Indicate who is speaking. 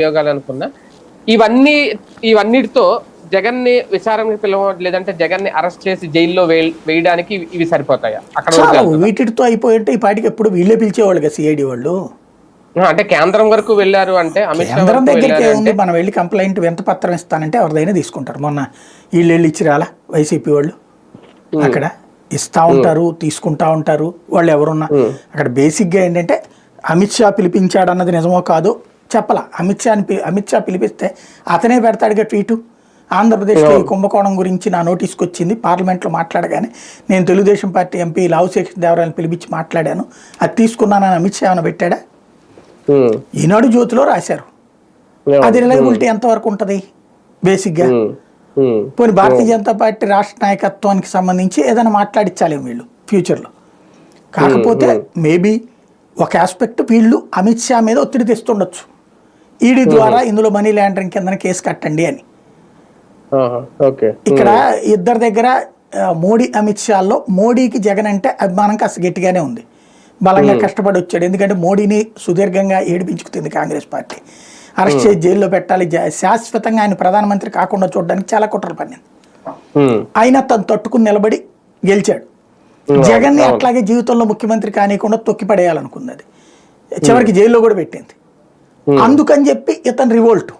Speaker 1: ఉద్యోగాలు అనుకున్నా ఇవన్నీ ఇవన్నిటితో జగన్ని విచారణకి పిలవ లేదంటే జగన్ని అరెస్ట్ చేసి జైల్లో వేయ- వేయడానికి ఇవి- సరిపోతాయా? అక్కడ?
Speaker 2: వీటితో అయిపోయింటే ఈ పాటికి ఎప్పుడు వీళ్ళే పిలిచేవాళ్ళు కదా సిఐడి వాళ్ళు?
Speaker 1: అంటే కేంద్రం వరకు వెళ్ళారు అంటే
Speaker 2: కేంద్రం దగ్గరికి
Speaker 1: అంటే
Speaker 2: మనం వెళ్ళి కంప్లైంట్ ఎంత పత్రం ఇస్తానంటే ఎవరిదైనా తీసుకుంటారు. మొన్న వీళ్ళు వెళ్ళి ఇచ్చి రాలా వైసీపీ వాళ్ళు. అక్కడ ఇస్తా ఉంటారు తీసుకుంటా ఉంటారు వాళ్ళు ఎవరున్నా. అక్కడ బేసిక్గా ఏంటంటే అమిత్ షా పిలిపించాడు అన్నది నిజమో కాదో చెప్పలా. అమిత్ షాని పి- అమిత్ షా పిలిపిస్తే అతనే పెడతాడుగా ట్వీటు. ఆంధ్రప్రదేశ్లో ఈ కుంభకోణం గురించి నా నోటీస్కి వచ్చింది పార్లమెంట్లో మాట్లాడగానే నేను తెలుగుదేశం పార్టీ ఎంపీ లావుశేఖర్ దేవరాయని పిలిపించి మాట్లాడాను. అది తీసుకున్నానని అమిత్ షా ఏమైనా పెట్టాడా? ఈనాడు జ్యోతిలో రాశారు. అది రిలయబిలిటీ ఎంతవరకు ఉంటుంది? బేసిక్గా. పోనీ భారతీయ జనతా పార్టీ రాష్ట్ర నాయకత్వానికి సంబంధించి ఏదైనా మాట్లాడించాలేమో వీళ్ళు ఫ్యూచర్లో. కాకపోతే మేబీ ఒక ఆస్పెక్ట్ వీళ్ళు అమిత్ షా మీద ఒత్తిడి తెస్తుండొచ్చు. ఈడీ ద్వారా ఇందులో మనీ లాండరింగ్ కింద కేసు కట్టండి అని. ఇక్కడ ఇద్దరి దగ్గర మోడీ అమిత్ షాల్లో మోడీకి జగన్ అంటే అభిమానం కాస్త గట్టిగానే ఉంది. బలంగా కష్టపడి వచ్చాడు. ఎందుకంటే మోడీని సుదీర్ఘంగా ఏడిపించుకుతుంది కాంగ్రెస్ పార్టీ. అరెస్ట్ చేసి జైల్లో పెట్టాలి. శాశ్వతంగా ఆయన ప్రధానమంత్రి కాకుండా చూడడానికి చాలా కుట్రలు
Speaker 1: ఉమ్,
Speaker 2: అయినా తను తట్టుకుని నిలబడి గెలిచాడు. జగన్ని అట్లాగే జీవితంలో ముఖ్యమంత్రి కానియకుండా తొక్కి పడేయాలనుకుంది అది. చివరికి జైల్లో కూడా పెట్టింది. Hmm. అందుకని చెప్పి ఇతను రివోల్ట్